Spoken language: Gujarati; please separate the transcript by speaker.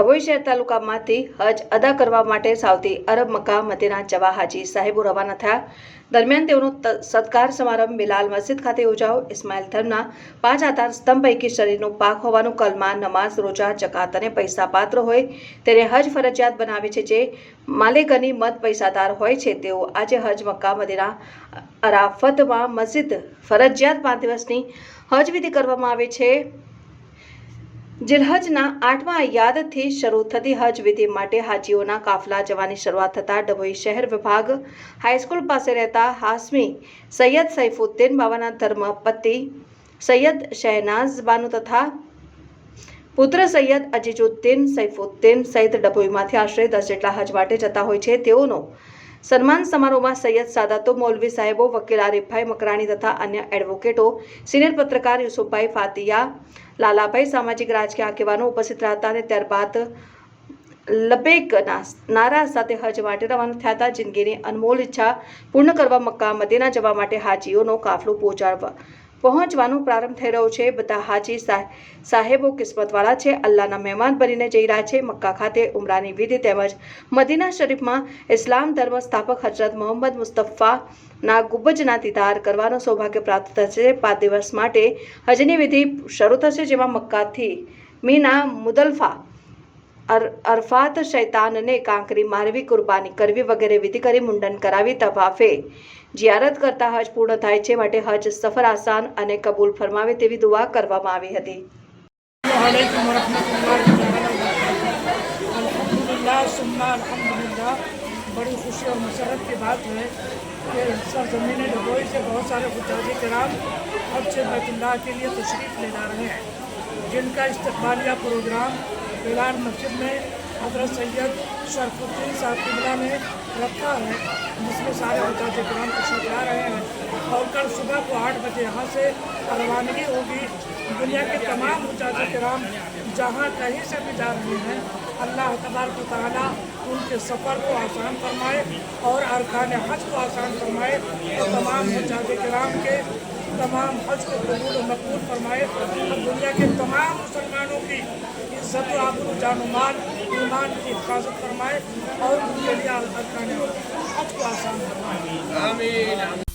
Speaker 1: ડભોઈ તાલુકામાંથી હજ અદા કરવા માટે સાઉદી અરબ મક્કા મદીના જવા હાજી સાહેબો રવાના થયા. દરમિયાન તેઓનો સત્કાર સમારંભ બિલાલ મસ્જિદ ખાતે યોજાયો. ઇસ્માઇલ ધર્મના પાંચ આધાર સ્તંભ પૈકી શરીરનું પાક હોવાનું કલમા, નમાઝ, રોજા, જકાત અને પૈસા પાત્ર હોય તેને હજ ફરજિયાત બનાવે છે જે માલેગની મત પૈસાદાર હોય છે. તેઓ આજે હજ મક્કા મદીના અરાફતમાં મસ્જિદ ફરજિયાત પાંચ દિવસની હજ વિધિ કરવામાં આવે છે. જિલહજના આઠમા યાદથી શરૂ થતી હજ વિધિ માટે હાજીઓના કાફલા જવાની શરૂઆત થતાં ડભોઈ શહેર વિભાગ હાઈસ્કૂલ પાસે રહેતા હાસમી સૈયદ સૈફુદ્દીન બાવાના ધર્મપતિ સૈયદ શહેનાઝ બાનુ તથા પુત્ર સૈયદ અજીજુદ્દીન સૈફુદ્દીન સહિત ડભોઈમાંથી આશરે દસ જેટલા હજ માટે જતા હોય છે. તેઓનો સન્માન સમારોહમાં સૈયદ સાદાતો મૌલવી સાહેબો, વકીલ આરીફભાઈ મકરાણી તથા અન્ય એડવોકેટો, સિનિયર પત્રકાર યુસુફભાઈ ફાતિયા, લાલાભાઈ સામાજિક રાજકીય આગેવાનો ઉપસ્થિત રહ્યા અને ત્યારબાદ લબેકના નારા સાથે હજ માટે રવાના થયા હતા. જિંદગીની અનમોલ ઈચ્છા પૂર્ણ કરવા મક્કા મદીના જવા માટે હાજીઓનો કાફલો પહોંચાડવા પહોંચવાનો પ્રારંભ થઈ રહ્યો છે. બધા હાજી સાહેબો કિસ્મતવાળા છે. અલ્લાહના મહેમાન બનીને જઈ રહ્યા છે. મક્કા ખાતે ઉમરાની વિધિ તેમજ મદીના શરીફમાં ઇસ્લામ ધર્મ સ્થાપક હજરત મોહમ્મદ મુસ્તફાના ગુબ્બજના દીદાર કરવાનો સૌભાગ્ય પ્રાપ્ત થશે. પાંચ દિવસ માટે હજની વિધિ શરૂ થશે, જેમાં મક્કાથી મીના મુદલ્ફા અરફાત શૈતાનને કાંકરી મારવી કુરબાની કરવી વગેરે વિધિ કરી મુંડન કરાવી તવાફે જિયારત કરતા હજ પૂર્ણ થાય છે માટે હજ સફર આસાન અને કબૂલ ફરમાવે તેવી દુઆ કરવામાં આવી હતી
Speaker 2: वालेकुम वरहमतुल्लाहि अल्हम्दुलिल्लाह सुन्ना अल्हम्दुलिल्लाह बड़ी खुशी और मसरत की बात है कि सरजमीन डबोई से बहुत सारे खुदाजी कराम अब से बैतुल्लाह के लिए तशरीफ़ ले जा रहे हैं जिनका इस्तकबालिया प्रोग्राम बिलाल मस्जिद में हज़रत सैयद शरफुद्दीन साहब किबला ने रखा है, जिसमें सारे खुदाजी कराम तशरीफ़ ला रहे हैं। और कल सुबह को आठ बजे यहाँ से रवानगी होगी। दुनिया के तमाम मुजाहिद कराम जहाँ कहीं से भी जा रहे हैं, अल्लाह तबारक ताला उनके सफ़र को आसान फरमाए और अरकान हज को आसान फरमाए। और तमाम मुजाहिद कराम के तमाम हज को कबूल और मकबूल फरमाए और दुनिया के तमाम मुसलमानों की इज़्ज़त व जानुमान ईमान की हिफाजत फरमाए और उनके लिए हज को आसान फरमाए।